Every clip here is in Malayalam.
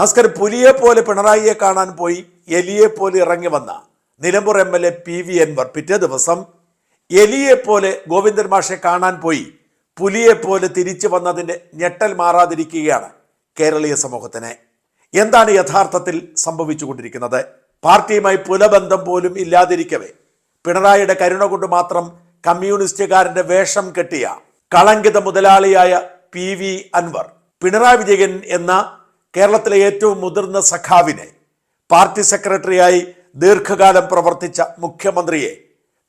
നമസ്കാരം പുലിയെ പോലെ പിണറായിയെ കാണാൻ പോയി എലിയെ പോലെ ഇറങ്ങി വന്ന Nilambur M L A P V Anvar പിറ്റേ ദിവസം എലിയെ പോലെ ഗോവിന്ദൻ മാഷെ കാണാൻ പോയി പുലിയെ പോലെ തിരിച്ചു വന്നതിന്റെ ഞെട്ടൽ മാറാതിരിക്കുകയാണ് കേരളീയ സമൂഹത്തിന്. എന്താണ് യഥാർത്ഥത്തിൽ സംഭവിച്ചുകൊണ്ടിരിക്കുന്നത്? പാർട്ടിയുമായി പുലബന്ധം പോലും ഇല്ലാതിരിക്കവേ. പിണറായിയുടെ കരുണ കൊണ്ട് മാത്രം കമ്മ്യൂണിസ്റ്റുകാരന്റെ വേഷം കെട്ടിയ കളങ്കിത മുതലാളിയായ പി വി അൻവർ പിണറായി വിജയൻ എന്ന കേരളത്തിലെ ഏറ്റവും മുതിർന്ന സഖാവിനെ പാർട്ടി സെക്രട്ടറിയായി ദീർഘകാലം പ്രവർത്തിച്ച മുഖ്യമന്ത്രിയെ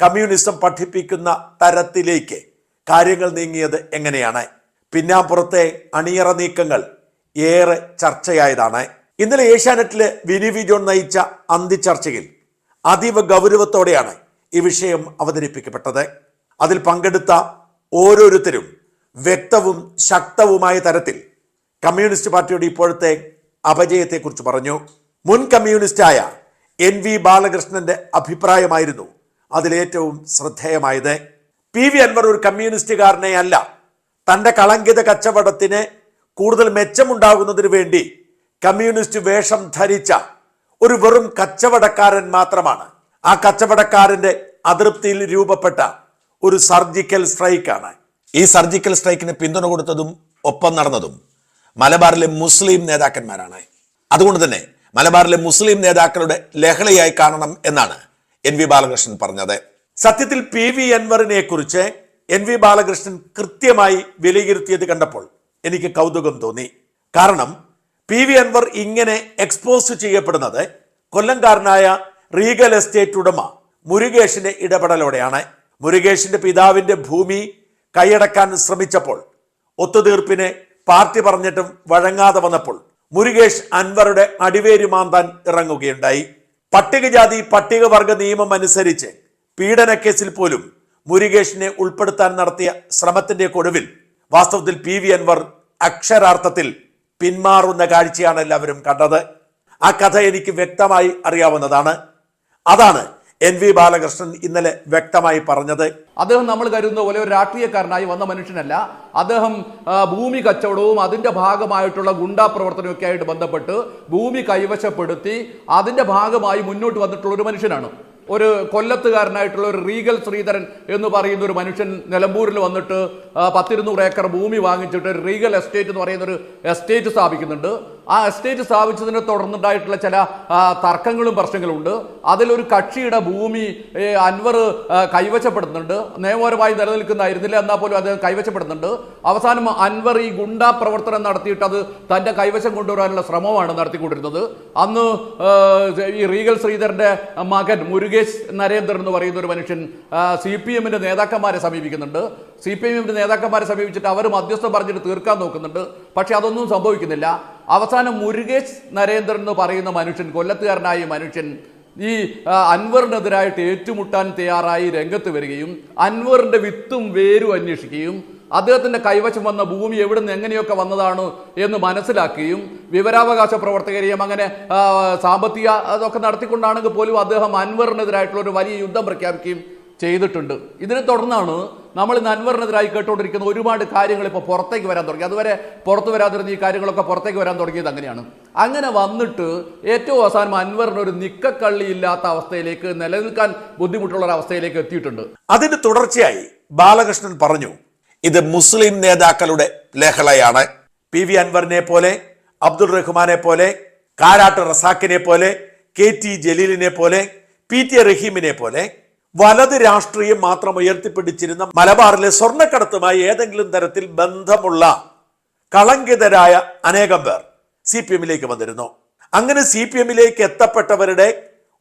കമ്മ്യൂണിസം പഠിപ്പിക്കുന്ന തരത്തിലേക്ക് കാര്യങ്ങൾ നീങ്ങിയത് എങ്ങനെയാണ്? പിന്നാമ്പുറത്തെ അണിയറ നീക്കങ്ങൾ ഏറെ ചർച്ചയായതാണ്. ഇന്നലെ ഏഷ്യാനെറ്റിലെ വിനി വിജോൺ നയിച്ച അന്തിച്ചർച്ചയിൽ അതീവ ഗൗരവത്തോടെയാണ് ഈ വിഷയം അവതരിപ്പിക്കപ്പെട്ടത്. അതിൽ പങ്കെടുത്ത ഓരോരുത്തരും വ്യക്തവും ശക്തവുമായ തരത്തിൽ കമ്മ്യൂണിസ്റ്റ് പാർട്ടിയുടെ ഇപ്പോഴത്തെ അപജയത്തെക്കുറിച്ച് പറഞ്ഞു. മുൻ കമ്മ്യൂണിസ്റ്റായ എൻ വി ബാലകൃഷ്ണന്റെ അഭിപ്രായമായിരുന്നു അതിലേറ്റവും ശ്രദ്ധേയമായത്. പി വി അൻവർ ഒരു കമ്മ്യൂണിസ്റ്റുകാരനെ അല്ല തന്റെ കളങ്കിത കച്ചവടത്തിന് കൂടുതൽ മെച്ചമുണ്ടാകുന്നതിന് വേണ്ടി കമ്മ്യൂണിസ്റ്റ് വേഷം ധരിച്ച ഒരു വെറും കച്ചവടക്കാരൻ മാത്രമാണ്. ആ കച്ചവടക്കാരന്റെ അതൃപ്തിയിൽ രൂപപ്പെട്ട ഒരു സർജിക്കൽ സ്ട്രൈക്കാണ്. ഈ സർജിക്കൽ സ്ട്രൈക്കിന് പിന്തുണ കൊടുത്തതും ഒപ്പം നടന്നതും മലബാറിലെ മുസ്ലിം നേതാക്കന്മാരാണ്. അതുകൊണ്ട് തന്നെ മലബാറിലെ മുസ്ലിം നേതാക്കളുടെ ലഹളയായി കാണണം എന്നാണ് എൻ വി ബാലകൃഷ്ണൻ പറഞ്ഞത്. സത്യത്തിൽ പി വി അൻവറിനെ കുറിച്ച് എൻ വി ബാലകൃഷ്ണൻ കൃത്യമായി വിലയിരുത്തിയത് കണ്ടപ്പോൾ എനിക്ക് കൗതുകം തോന്നി. കാരണം പി വി അൻവർ ഇങ്ങനെ എക്സ്പോസ് ചെയ്യപ്പെടുന്നത് കൊല്ലംകാരനായ റീഗൽ എസ്റ്റേറ്റ് ഉടമ മുരുകേഷിന്റെ ഇടപെടലോടെയാണ്. മുരുകേഷിന്റെ പിതാവിന്റെ ഭൂമി കൈയടക്കാൻ ശ്രമിച്ചപ്പോൾ ഒത്തുതീർപ്പിന് പാർട്ടി പറഞ്ഞിട്ടും വഴങ്ങാതെ വന്നപ്പോൾ മുരുകേഷ് അൻവറുടെ അടിവേരുമാന്താൻ ഇറങ്ങുകയുണ്ടായി. പട്ടികജാതി പട്ടികവർഗ നിയമം അനുസരിച്ച് പീഡനക്കേസിൽ പോലും മുരുകേഷിനെ ഉൾപ്പെടുത്താൻ നടത്തിയ ശ്രമത്തിന്റെ ഒടുവിൽ വാസ്തവത്തിൽ പി വി അൻവർ അക്ഷരാർത്ഥത്തിൽ പിന്മാറുന്ന കാഴ്ചയാണ് എല്ലാവരും കണ്ടത്. ആ കഥ എനിക്ക് വ്യക്തമായി അറിയാവുന്നതാണ്. അതാണ് എൻ വി ബാലകൃഷ്ണൻ ഇന്നലെ വ്യക്തമായി പറഞ്ഞത്. അദ്ദേഹം നമ്മൾ കരുതുന്ന പോലെ ഒരു രാഷ്ട്രീയക്കാരനായി വന്ന മനുഷ്യനല്ല. അദ്ദേഹം ഭൂമി കച്ചവടവും അതിന്റെ ഭാഗമായിട്ടുള്ള ഗുണ്ടാ പ്രവർത്തനമൊക്കെ ആയിട്ട് ബന്ധപ്പെട്ട് ഭൂമി കൈവശപ്പെടുത്തി അതിന്റെ ഭാഗമായി മുന്നോട്ട് വന്നിട്ടുള്ള ഒരു മനുഷ്യനാണ്. ഒരു കൊല്ലത്തുകാരനായിട്ടുള്ള ഒരു റീഗൽ ശ്രീധരൻ എന്ന് പറയുന്ന ഒരു മനുഷ്യൻ നിലമ്പൂരിൽ വന്നിട്ട് പത്തിരുന്നൂറ് ഏക്കർ ഭൂമി വാങ്ങിച്ചിട്ട് ഒരു റീഗൽ എസ്റ്റേറ്റ് എന്ന് പറയുന്ന ഒരു എസ്റ്റേറ്റ് സ്ഥാപിക്കുന്നുണ്ട്. ആ എസ്റ്റേറ്റ് സ്ഥാപിച്ചതിനെ തുടർന്നുണ്ടായിട്ടുള്ള ചില തർക്കങ്ങളും പ്രശ്നങ്ങളും ഉണ്ട് അതിലൊരു കക്ഷിയുടെ ഭൂമി അൻവർ കൈവശപ്പെടുന്നുണ്ട്. നിയമപരമായി നിലനിൽക്കുന്നതായിരുന്നില്ല എന്നാൽ പോലും അത് കൈവശപ്പെടുന്നുണ്ട്. അവസാനം അൻവർ ഈ ഗുണ്ടാ പ്രവർത്തനം നടത്തിയിട്ട് അത് തന്റെ കൈവശം കൊണ്ടുവരാനുള്ള ശ്രമമാണ് നടത്തിക്കൊണ്ടിരുന്നത്. അന്ന് ഈ റീഗൽ ശ്രീധരന്റെ മകൻ മുരുകേഷ് നരേന്ദ്രൻ എന്ന് പറയുന്ന ഒരു മനുഷ്യൻ സി പി എമ്മിന്റെ നേതാക്കന്മാരെ സമീപിക്കുന്നുണ്ട്. സി പി എമ്മിന്റെ നേതാക്കന്മാരെ സമീപിച്ചിട്ട് അവർ മധ്യസ്ഥം പറഞ്ഞിട്ട് തീർക്കാൻ നോക്കുന്നുണ്ട്. പക്ഷേ അതൊന്നും സംഭവിക്കുന്നില്ല. അവസാനം മുരുകേഷ് നരേന്ദ്രൻ എന്ന് പറയുന്ന മനുഷ്യൻ കൊല്ലത്തുകാരനായ മനുഷ്യൻ ഈ അൻവറിനെതിരായിട്ട് ഏറ്റുമുട്ടാൻ തയ്യാറായി രംഗത്ത് വരികയും അൻവറിന്റെ വിത്തും വേരും അന്വേഷിക്കുകയും അദ്ദേഹത്തിന്റെ കൈവശം വന്ന ഭൂമി എവിടെ നിന്ന് എങ്ങനെയൊക്കെ വന്നതാണ് എന്ന് മനസ്സിലാക്കുകയും വിവരാവകാശ പ്രവർത്തകരെയും അങ്ങനെ സാമ്പത്തിക അതൊക്കെ നടത്തിക്കൊണ്ടാണെങ്കിൽ പോലും അദ്ദേഹം അൻവറിനെതിരായിട്ടുള്ള ഒരു വലിയ യുദ്ധം പ്രഖ്യാപിക്കുകയും ചെയ്തിട്ടുണ്ട്. ഇതിനെ തുടർന്നാണ് നമ്മൾ ഇന്ന് കേട്ടുകൊണ്ടിരിക്കുന്ന ഒരുപാട് കാര്യങ്ങൾ ഇപ്പോൾ പുറത്തേക്ക് വരാൻ തുടങ്ങി. അതുവരെ പുറത്തു വരാതിരുന്ന ഈ കാര്യങ്ങളൊക്കെ പുറത്തേക്ക് വരാൻ തുടങ്ങിയത് അങ്ങനെയാണ്. അങ്ങനെ വന്നിട്ട് ഏറ്റവും അവസാനം അൻവറിന് ഒരു നിക്കക്കള്ളിയില്ലാത്ത അവസ്ഥയിലേക്ക് നിലനിൽക്കാൻ ബുദ്ധിമുട്ടുള്ള ഒരു അവസ്ഥയിലേക്ക് എത്തിയിട്ടുണ്ട്. അതിന് തുടർച്ചയായി ബാലകൃഷ്ണൻ പറഞ്ഞു ഇത് മുസ്ലിം നേതാക്കളുടെ ലഹളയാണ്. പി വി അൻവറിനെ പോലെ അബ്ദുൾ റഹ്മാനെ പോലെ കാരാട്ട് റസാക്കിനെ പോലെ കെ ടി ജലീലിനെ പോലെ പി ടി റഹീമിനെ പോലെ വലത് രാഷ്ട്രീയം മാത്രം ഉയർത്തിപ്പിടിച്ചിരുന്ന മലബാറിലെ സ്വർണക്കടത്തുമായി ഏതെങ്കിലും തരത്തിൽ ബന്ധമുള്ള കളങ്കിതരായ അനേകം പേർ സി പി എമ്മിലേക്ക് വന്നിരുന്നു. അങ്ങനെ സി പി എമ്മിലേക്ക് എത്തപ്പെട്ടവരുടെ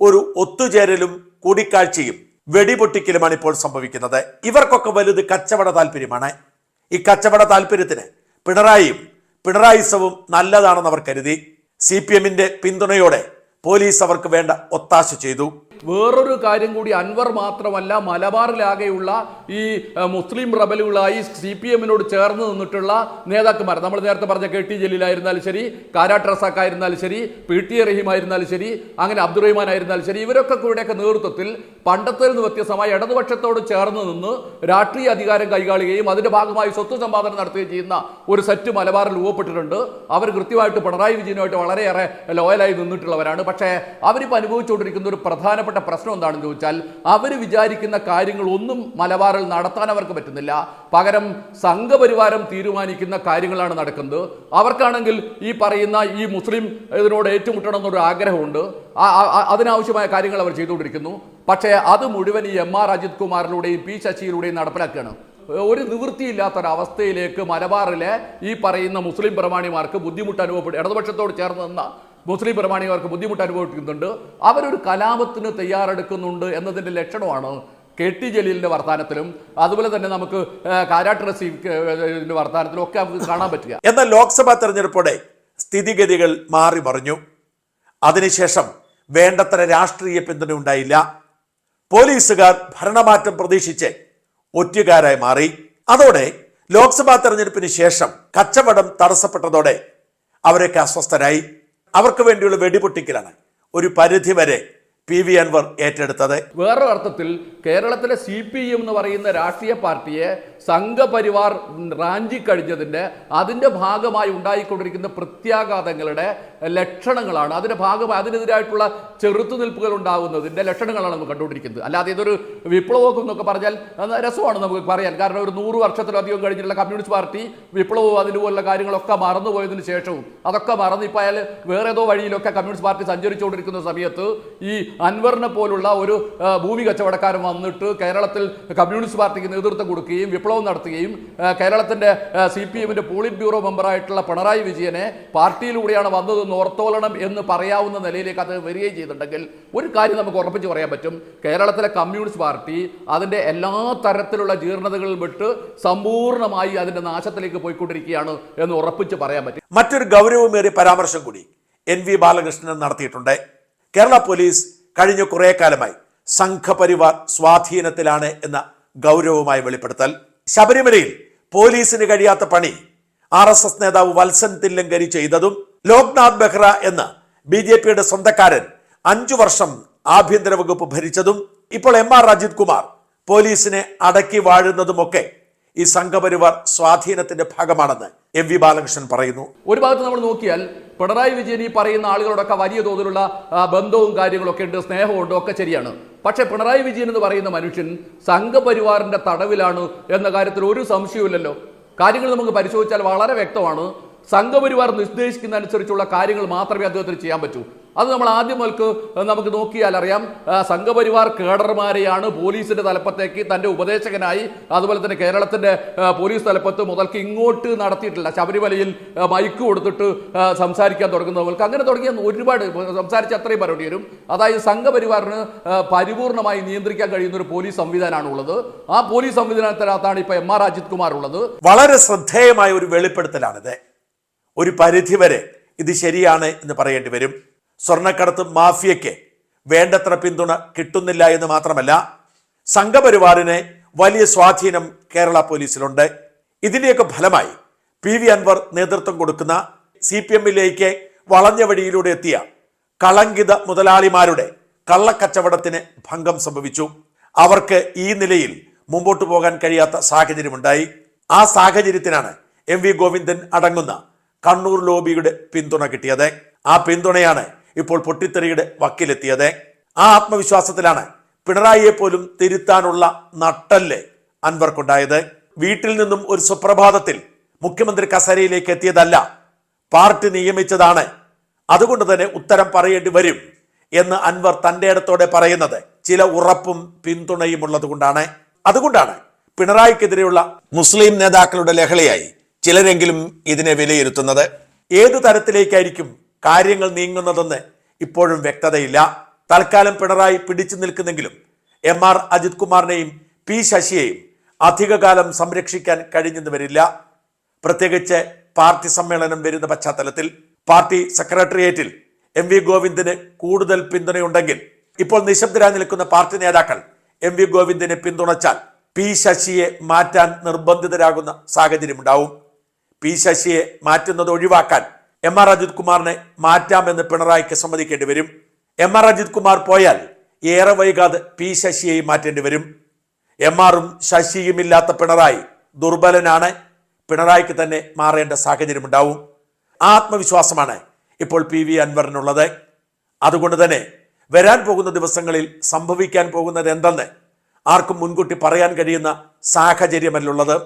ഒരു ഒത്തുചേരലും കൂടിക്കാഴ്ചയും വെടിപൊട്ടിക്കലുമാണ് ഇപ്പോൾ സംഭവിക്കുന്നത്. ഇവർക്കൊക്കെ വലുത് കച്ചവട താല്പര്യമാണ്. ഈ കച്ചവട താല്പര്യത്തിന് പിണറായിയും പിണറായിസവും നല്ലതാണെന്ന് അവർ കരുതി. സി പി എമ്മിന്റെ പിന്തുണയോടെ പോലീസ് അവർക്ക് വേണ്ട ഒത്താശ ചെയ്തു. വേറൊരു കാര്യം കൂടി അൻവർ മാത്രമല്ല മലബാറിലാകെയുള്ള ഈ മുസ്ലിം റബലുകളായി സി പി എമ്മിനോട് ചേർന്ന് നിന്നിട്ടുള്ള നേതാക്കന്മാർ. നമ്മൾ നേരത്തെ പറഞ്ഞ കെ ടി ജലീലായിരുന്നാലും ശരി കാരാട്ട് റസാഖ് ആയിരുന്നാലും ശരി പി ടി റഹീം ആയിരുന്നാലും ശരി അങ്ങനെ അബ്ദുറഹിമാൻ ആയിരുന്നാലും ശരി ഇവരൊക്കെ കൂടെയൊക്കെ നേതൃത്വത്തിൽ പണ്ടത്തിൽ നിന്ന് വ്യത്യസ്തമായി ഇടതുപക്ഷത്തോട് ചേർന്ന് നിന്ന് രാഷ്ട്രീയ അധികാരം കൈകാളുകയും അതിന്റെ ഭാഗമായി സ്വത്ത് സമ്പാദനം നടത്തുകയും ചെയ്യുന്ന ഒരു സെറ്റ് മലബാറിൽ രൂപപ്പെട്ടിട്ടുണ്ട്. അവർ കൃത്യമായിട്ട് പിണറായി വിജയനുമായിട്ട് വളരെയേറെ ലോയലായി നിന്നിട്ടുള്ളവരാണ്. പക്ഷേ അവരിപ്പോൾ അനുഭവിച്ചുകൊണ്ടിരിക്കുന്ന ഒരു പ്രധാനപ്പെട്ട പ്രശ്നം എന്താണെന്ന് ചോദിച്ചാൽ അവർ വിചാരിക്കുന്ന കാര്യങ്ങൾ ഒന്നും മലബാറിൽ നടത്താൻ അവർക്ക് പറ്റുന്നില്ല. പകരം സംഘപരിവാരം തീരുമാനിക്കുന്ന കാര്യങ്ങളാണ് നടക്കുന്നത്. അവർക്കാണെങ്കിൽ ഈ പറയുന്ന ഈ മുസ്ലിം ഇതിനോട് ഏറ്റുമുട്ടണം എന്നൊരു ആഗ്രഹമുണ്ട്. അതിനാവശ്യമായ കാര്യങ്ങൾ അവർ ചെയ്തുകൊണ്ടിരിക്കുന്നു. പക്ഷേ അത് മുഴുവൻ ഈ എം ആർ അജിത് കുമാറിലൂടെയും പി ശശിയിലൂടെയും നടപ്പിലാക്കുകയാണ്. ഒരു നിവൃത്തിയില്ലാത്തൊരവസ്ഥയിലേക്ക് മലബാറിലെ ഈ പറയുന്ന മുസ്ലിം പ്രമാണിമാർക്ക് ബുദ്ധിമുട്ട് അനുഭവപ്പെടും ഇടതുപക്ഷത്തോട് ചേർന്ന് നിന്ന മുസ്ലിം പ്രമാണികർക്ക് ബുദ്ധിമുട്ട് അനുഭവിക്കുന്നുണ്ട്. അവരൊരു കലാപത്തിന് തയ്യാറെടുക്കുന്നുണ്ട് എന്നതിന്റെ ലക്ഷണമാണ് കെ ടി ജലീലിന്റെ വർത്തമാനത്തിലും അതുപോലെ തന്നെ നമുക്ക് കാരാട്ട് റസീഫിന്റെ വർത്തമാനത്തിലും ഒക്കെ നമുക്ക് കാണാൻ പറ്റുക. എന്നാൽ ലോക്സഭാ തെരഞ്ഞെടുപ്പോടെ സ്ഥിതിഗതികൾ മാറി മറിഞ്ഞു. അതിനുശേഷം വേണ്ടത്ര രാഷ്ട്രീയ പിന്തുണ ഉണ്ടായില്ല. പോലീസുകാർ ഭരണമാറ്റം പ്രതീക്ഷിച്ച് ഒറ്റുകാരായി മാറി. അതോടെ ലോക്സഭാ തെരഞ്ഞെടുപ്പിന് ശേഷം കച്ചവടം തടസ്സപ്പെട്ടതോടെ അവരൊക്കെ അസ്വസ്ഥരായി. അവർക്ക് വേണ്ടിയുള്ള വെടിപൊട്ടിക്കലാണ്. ഒരു പരിധിവരെ പി വി അൻവർ ഏറ്റെടുത്തത്. വേറൊരു അർത്ഥത്തിൽ കേരളത്തിലെ സി പി എം എന്ന് പറയുന്ന രാഷ്ട്രീയ പാർട്ടിയെ സംഘപരിവാർ റാഞ്ചി കഴിഞ്ഞതിന്റെ അതിന്റെ ഭാഗമായി ഉണ്ടായിക്കൊണ്ടിരിക്കുന്ന പ്രത്യാഘാതങ്ങളുടെ ലക്ഷണങ്ങളാണ്. അതിന്റെ ഭാഗമായി അതിനെതിരായിട്ടുള്ള ചെറുത്തുനിൽപ്പുകൾ ഉണ്ടാകുന്നതിന്റെ ലക്ഷണങ്ങളാണ് നമ്മൾ കണ്ടുകൊണ്ടിരിക്കുന്നത്. അല്ലാതെ ഇതൊരു വിപ്ലവമൊക്കെ എന്നൊക്കെ പറഞ്ഞാൽ രസമാണ് നമുക്ക് പറയാൻ. കാരണം ഒരു നൂറ് വർഷത്തിലധികം കഴിഞ്ഞിട്ടുള്ള കമ്മ്യൂണിസ്റ്റ് പാർട്ടി വിപ്ലവവും അതുപോലുള്ള കാര്യങ്ങളൊക്കെ മറന്നുപോയതിനു ശേഷവും അതൊക്കെ മറന്നിപ്പോയാൽ വേറെ ഏതോ വഴിയിലൊക്കെ കമ്മ്യൂണിസ്റ്റ് പാർട്ടി സഞ്ചരിച്ചുകൊണ്ടിരിക്കുന്ന സമയത്ത് ഈ അൻവറിനെ പോലുള്ള ഒരു ഭൂമി കച്ചവടക്കാരൻ വന്നിട്ട് കേരളത്തിൽ കമ്മ്യൂണിസ്റ്റ് പാർട്ടിക്ക് നേതൃത്വം കൊടുക്കുകയും വിപ്ലവം നടത്തുകയും കേരളത്തിന്റെ സി പി എമ്മിന്റെ പോളിറ്റ് ബ്യൂറോ മെമ്പറായിട്ടുള്ള പിണറായി വിജയനെ പാർട്ടിയിലൂടെയാണ് വന്നതെന്ന് ഓർത്തോളണം എന്ന് പറയാവുന്ന നിലയിലേക്ക് അത് വരികയും ചെയ്തിട്ടുണ്ടെങ്കിൽ ഒരു കാര്യം നമുക്ക് ഉറപ്പിച്ച് പറയാൻ പറ്റും. കേരളത്തിലെ കമ്മ്യൂണിസ്റ്റ് പാർട്ടി അതിന്റെ എല്ലാ തരത്തിലുള്ള ജീർണതകളിൽ വിട്ട് സമ്പൂർണമായി അതിന്റെ നാശത്തിലേക്ക് പോയിക്കൊണ്ടിരിക്കുകയാണ് എന്ന് ഉറപ്പിച്ച് പറയാൻ പറ്റും. മറ്റൊരു ഗൗരവമേറിയ പരാമർശം കൂടി എൻ വി ബാലകൃഷ്ണൻ നടത്തിയിട്ടുണ്ട്. കേരള പോലീസ് കഴിഞ്ഞ കുറേ കാലമായി സംഘപരിവാർ സ്വാധീനത്തിലാണ് എന്ന ഗൗരവമായി വെളിപ്പെടുത്തൽ. ശബരിമലയിൽ പോലീസിന് കഴിയാത്ത പണി ആർ എസ് എസ് നേതാവ് വത്സൻ തില്ലങ്കരി ചെയ്തതും ലോക്നാഥ് ബെഹ്റ എന്ന ബി ജെ പിയുടെ സ്വന്തക്കാരൻ അഞ്ചു വർഷം ആഭ്യന്തര വകുപ്പ് ഭരിച്ചതും ഇപ്പോൾ എം ആർ അജിത് കുമാർ പോലീസിനെ അടക്കി വാഴുന്നതുമൊക്കെ ഈ സംഘപരിവാർ സ്വാധീനത്തിന്റെ ഭാഗമാണെന്ന് എം വി ബാലകൃഷ്ണൻ പറയുന്നു. ഒരു ഭാഗത്ത് നമ്മൾ നോക്കിയാൽ പിണറായി വിജയൻ ഈ പറയുന്ന ആളുകളോടൊക്കെ വലിയ തോതിലുള്ള ബന്ധവും കാര്യങ്ങളൊക്കെ ഉണ്ട് സ്നേഹവും സ്നേഹമുണ്ട് ഒക്കെ ശരിയാണ്. പക്ഷേ പിണറായി വിജയൻ എന്ന് പറയുന്ന മനുഷ്യൻ സംഘപരിവാറിന്റെ തടവിലാണ് എന്ന കാര്യത്തിൽ ഒരു സംശയവുമില്ലല്ലോ. കാര്യങ്ങൾ നമുക്ക് പരിശോധിച്ചാൽ വളരെ വ്യക്തമാണ്. സംഘപരിവാർ നിർദ്ദേശിക്കുന്ന അനുസരിച്ചുള്ള കാര്യങ്ങൾ മാത്രമേ അദ്ദേഹത്തിന് ചെയ്യാൻ പറ്റൂ. അത് നമ്മൾ ആദ്യം മുതൽക്ക് നമുക്ക് നോക്കിയാൽ അറിയാം സംഘപരിവാർ കേഡർമാരെയാണ് പോലീസിന്റെ തലപ്പത്തേക്ക് തന്റെ ഉപദേശകനായി അതുപോലെ തന്നെ കേരളത്തിന്റെ പോലീസ് തലപ്പത്ത് മുതൽക്ക് ഇങ്ങോട്ട് നടത്തിയിട്ടില്ല. ശബരിമലയിൽ മൈക്ക് കൊടുത്തിട്ട് സംസാരിക്കാൻ തുടങ്ങുന്ന മുതൽക്ക് അങ്ങനെ തുടങ്ങിയ ഒരുപാട് സംസാരിച്ച അത്രയും മറുപടി വരും. അതായത് സംഘപരിവാറിന് പരിപൂർണമായി നിയന്ത്രിക്കാൻ കഴിയുന്ന ഒരു പോലീസ് സംവിധാനമാണ് ഉള്ളത്. ആ പോലീസ് സംവിധാനത്തിനകത്താണ് ഇപ്പൊ എം ആർ അജിത് കുമാർ ഉള്ളത്. വളരെ ശ്രദ്ധേയമായ ഒരു വെളിപ്പെടുത്തലാണിത്. ഒരു പരിധിവരെ ഇത് ശരിയാണ് എന്ന് പറയേണ്ടി വരും. സ്വർണക്കടത്ത് മാഫിയയ്ക്ക് വേണ്ടത്ര പിന്തുണ കിട്ടുന്നില്ല എന്ന് മാത്രമല്ല സംഘപരിവാറിന് വലിയ സ്വാധീനം കേരള പോലീസിലുണ്ട്. ഇതിന്റെയൊക്കെ ഫലമായി പി വി അൻവർ നേതൃത്വം കൊടുക്കുന്ന സി പി എമ്മിലേക്ക് വളഞ്ഞ വഴിയിലൂടെ എത്തിയ കളങ്കിത മുതലാളിമാരുടെ കള്ളക്കച്ചവടത്തിന് ഭംഗം സംഭവിച്ചു. അവർക്ക് ഈ നിലയിൽ മുമ്പോട്ട് പോകാൻ കഴിയാത്ത സാഹചര്യമുണ്ടായി. ആ സാഹചര്യത്തിനാണ് എം വി ഗോവിന്ദൻ അടങ്ങുന്ന കണ്ണൂർ ലോബിയുടെ പിന്തുണ കിട്ടിയത്. ആ പിന്തുണയാണ് ഇപ്പോൾ പൊട്ടിത്തെറിയുടെ വക്കിലെത്തിയത്. ആ ആത്മവിശ്വാസത്തിലാണ് പിണറായിയെ പോലും തിരുത്താനുള്ള നട്ടൽ അൻവർക്കുണ്ടായത്. വീട്ടിൽ നിന്നും ഒരു സുപ്രഭാതത്തിൽ മുഖ്യമന്ത്രി കസേരയിലേക്ക് എത്തിയതല്ല പാർട്ടി നിയമിച്ചതാണ്. അതുകൊണ്ട് തന്നെ ഉത്തരം പറയേണ്ടി വരും എന്ന് അൻവർ തന്റെ ഇടത്തോടെ പറയുന്നത്. ചില ഉറപ്പും പിന്തുണയും ഉള്ളത് കൊണ്ടാണ് അതുകൊണ്ടാണ് പിണറായിക്കെതിരെയുള്ള മുസ്ലിം നേതാക്കളുടെ ലഹളയായി ചിലരെങ്കിലും ഇതിനെ വിലയിരുത്തുന്നത്. ഏതു തരത്തിലേക്കായിരിക്കും കാര്യങ്ങൾ നീങ്ങുന്നതെന്ന് ഇപ്പോഴും വ്യക്തതയില്ല. തൽക്കാലം പിണറായി പിടിച്ചു നിൽക്കുന്നെങ്കിലും എം ആർ അജിത് കുമാറിനെയും പി ശശിയെയും അധികകാലം സംരക്ഷിക്കാൻ കഴിഞ്ഞെന്ന് വരില്ല. പ്രത്യേകിച്ച് പാർട്ടി സമ്മേളനം വരുന്ന പശ്ചാത്തലത്തിൽ പാർട്ടി സെക്രട്ടേറിയറ്റിൽ എം വി ഗോവിന്ദന് കൂടുതൽ പിന്തുണയുണ്ടെങ്കിൽ ഇപ്പോൾ നിശബ്ദരായി നിൽക്കുന്ന പാർട്ടി നേതാക്കൾ എം വി ഗോവിന്ദനെ പിന്തുണച്ചാൽ പി ശശിയെ മാറ്റാൻ നിർബന്ധിതരാകുന്ന സാഹചര്യമുണ്ടാവും. പി ശശിയെ മാറ്റുന്നത് ഒഴിവാക്കാൻ എം ആർ അജിത് കുമാറിനെ മാറ്റാമെന്ന് പിണറായിക്ക് സമ്മതിക്കേണ്ടി വരും. എം ആർ അജിത് കുമാർ പോയാൽ ഏറെ വൈകാതെ പി ശശിയെ മാറ്റേണ്ടി വരും. എം ആറും ശശിയും ഇല്ലാത്ത പിണറായി ദുർബലനാണ്. പിണറായിക്ക് തന്നെ മാറേണ്ട സാഹചര്യമുണ്ടാവും. ആത്മവിശ്വാസമാണ് ഇപ്പോൾ പി വി അൻവറിനുള്ളത്. അതുകൊണ്ട് തന്നെ വരാൻ പോകുന്ന ദിവസങ്ങളിൽ സംഭവിക്കാൻ പോകുന്നത് എന്തെന്ന് ആർക്കും മുൻകൂട്ടി പറയാൻ കഴിയുന്ന സാഹചര്യമല്ലുള്ളത്